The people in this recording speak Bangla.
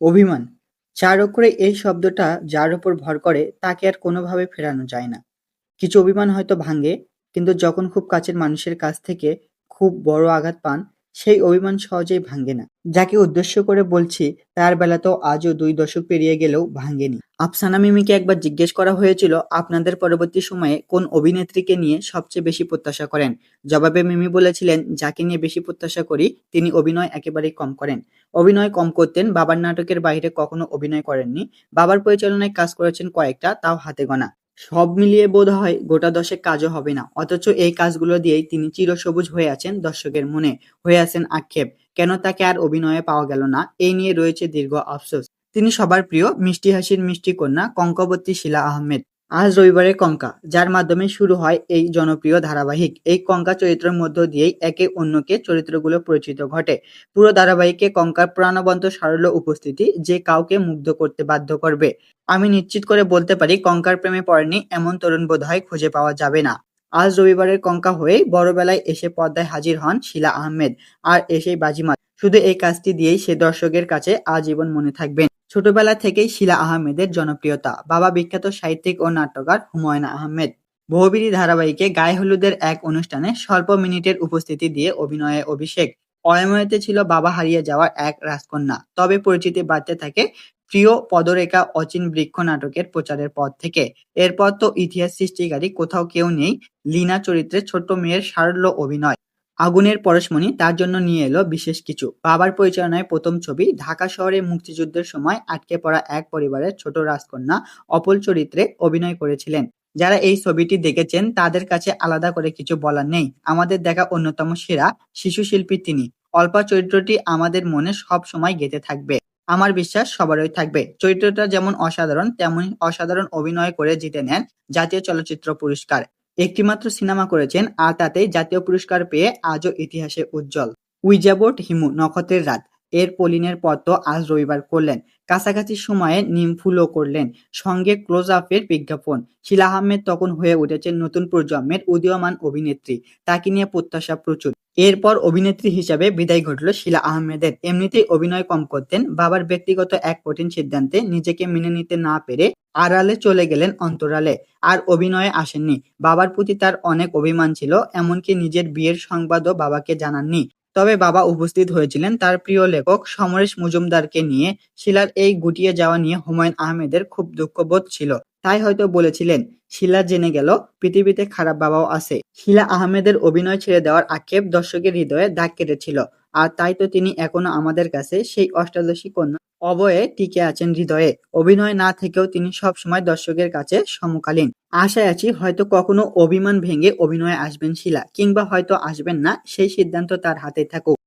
অভিমান। চার অক্ষরে এই শব্দটা যার উপর ভর করে, তাকে আর কোনোভাবে ফেরানো যায় না। কিছু অভিমান হয়তো ভাঙে, কিন্তু যখন খুব কাছের মানুষের কাছ থেকে খুব বড় আঘাত পান সেই অভিমান সহজেই ভাঙে না। যাকে উদ্দেশ্য করে বলছি, তার বেলাতেও আজও দুই দশক পেরিয়ে গেলেও ভাঙেনি আফসানা মিমিকে একবার জিজ্ঞেস করা হয়েছিল, আপনাদের পরবর্তী সময়ে কোন অভিনেত্রীকে নিয়ে সবচেয়ে বেশি প্রত্যাশা করেন? জবাবে মিমি বলেছিলেন, যাকে নিয়ে বেশি প্রত্যাশা করি, তিনি অভিনয় একেবারেই কম করেন। অভিনয় কম করতেন, বাবার নাটকের বাইরে কখনো অভিনয় করেননি। বাবার পরিচালনায় কাজ করেছেন কয়েকটা, তাও হাতে গোনা। সব মিলিয়ে বোধ হয় গোটা দশেক কাজও হবে না। অথচ এই কাজগুলো দিয়েই তিনি চিরসবুজ হয়ে আছেন দর্শকের মনে। হয়ে আছেন আক্ষেপ, কেন তাকে আর অভিনয়ে পাওয়া গেল না? এই নিয়ে রয়েছে দীর্ঘ আফসোস। তিনি সবার প্রিয় মিষ্টি হাসির মিষ্টি কন্যা কঙ্কবর্তী শিলা আহমেদ। আজ রবিবারে কঙ্কা, যার মাধ্যমে শুরু হয় এই জনপ্রিয় ধারাবাহিক। এই কঙ্কা চরিত্রের মধ্য দিয়েই একে অন্যকে চরিত্রগুলো পরিচিত ঘটে। পুরো ধারাবাহিকে কঙ্কার প্রাণবন্ত সারল্য উপস্থিতি যে কাউকে মুগ্ধ করতে বাধ্য করবে। আমি নিশ্চিত করে বলতে পারি, কঙ্কার প্রেমে পড়েনি এমন তরুণ বোধহয় খুঁজে পাওয়া যাবে না। আজ রবিবারের কঙ্কা হয়ে বড়বেলায় এসে পর্দায় হাজির হন শিলা আহমেদ, আর এসেই বাজিমাত। শুধু এই কাজটি দিয়েই সে দর্শকের কাছে আজীবন মনে থাকবেন। ছোটবেলা থেকেই শিলা আহমেদের জনপ্রিয়তা। বাবা বিখ্যাত সাহিত্যিক ও নাট্যকার হুমায়ুন আহমেদ। বহুবিধি ধারাবাহিকে গায়ে হলুদের এক অনুষ্ঠানে স্বল্প মিনিটের উপস্থিতি দিয়ে অভিনয়ে অভিষেক। অয়ময়তে ছিল বাবা হারিয়ে যাওয়ার এক রাজকন্যা। তবে পরিচিতি বাড়তে থাকে প্রিয় পদরেখা অচিন বৃক্ষ নাটকের প্রচারের পর থেকে। এরপর তো ইতিহাস সৃষ্টিকারী কোথাও কেউ নেই। লীনা চরিত্রে ছোট্ট মেয়ের সারল্য অভিনয়। আগুনের পরশমণি তার জন্য নিয়ে এলো বিশেষ কিছু। বাবার পরিচালনায় প্রথম ছবি ঢাকা শহরে মুক্তিযুদ্ধের সময় আটকে পড়া এক পরিবারের ছোট রাজকন্যা অপল চরিত্রে অভিনয় করেছিলেন। যারা এই ছবিটি দেখেছেন, তাদের কাছে আলাদা করে কিছু বলার নেই। আমাদের দেখা অন্যতম সেরা শিশু শিল্পী তিনি। অল্পা চরিত্রটি আমাদের মনে সব সময় গেঁথে থাকবে। আমার বিশ্বাস সবারই থাকবে। চরিত্রটা যেমন অসাধারণ, তেমন অসাধারণ অভিনয় করে জিতে নেন জাতীয় চলচ্চিত্র পুরস্কার। একটিমাত্র সিনেমা করেছেন, আর তাতে জাতীয় পুরস্কার পেয়ে আজও ইতিহাসে উজ্জ্বল। উইজাবোট হিমু, নক্ষত্রের রাত। এর পলিনের তো আজ রবিবার করলেন। কাছাকাছি সময়ে নিমফুলও করলেন। সঙ্গে ক্লোজ আপের বিজ্ঞাপন। শিলা আহমেদ তখন হয়ে উঠেছেন নতুন প্রজন্মের উদীয়মান অভিনেত্রী। তাকে নিয়ে প্রত্যাশা প্রচুর। এরপর অভিনেত্রী হিসাবে বিদায় ঘটল শিলা আহমেদের। এমনিতেই অভিনয় কম করতেন। বাবার ব্যক্তিগত এক কঠিন সিদ্ধান্তে নিজেকে মেনে নিতে না পেরে আড়ালে চলে গেলেন অন্তরালে। আর অভিনয়ে আসেননি। বাবার প্রতি তার অনেক অভিমান ছিল। এমনকি নিজের বিয়ের সংবাদও বাবাকে জানাননি। তবে বাবা উপস্থিত হয়েছিলেন। তার প্রিয় লেখক সমরেশ মজুমদারকে নিয়ে শিলার এই গুটিয়ে যাওয়া নিয়ে হুমায়ুন আহমেদের খুব দুঃখবোধ ছিল। তাই হয়তো বলেছিলেন, শিলা জেনে গেল, পৃথিবীতে খারাপ বাবাও আছে। শিলা আহমেদের অভিনয় ছেড়ে দেওয়ার আক্ষেপ দর্শকের হৃদয়ে দাগ কেটেছিল। আর তাই তো তিনি এখনও আমাদের কাছে সেই অষ্টাদশী কন্যা অবয়ে টিকে আছেন হৃদয়ে। অভিনয় না থেকেও তিনি সবসময় দর্শকের কাছে সমকালীন। আশায় আছি হয়তো কখনো অভিমান ভেঙে অভিনয়ে আসবেন শিলা, কিংবা হয়তো আসবেন না, সেই সিদ্ধান্ত তার হাতে থাকুক।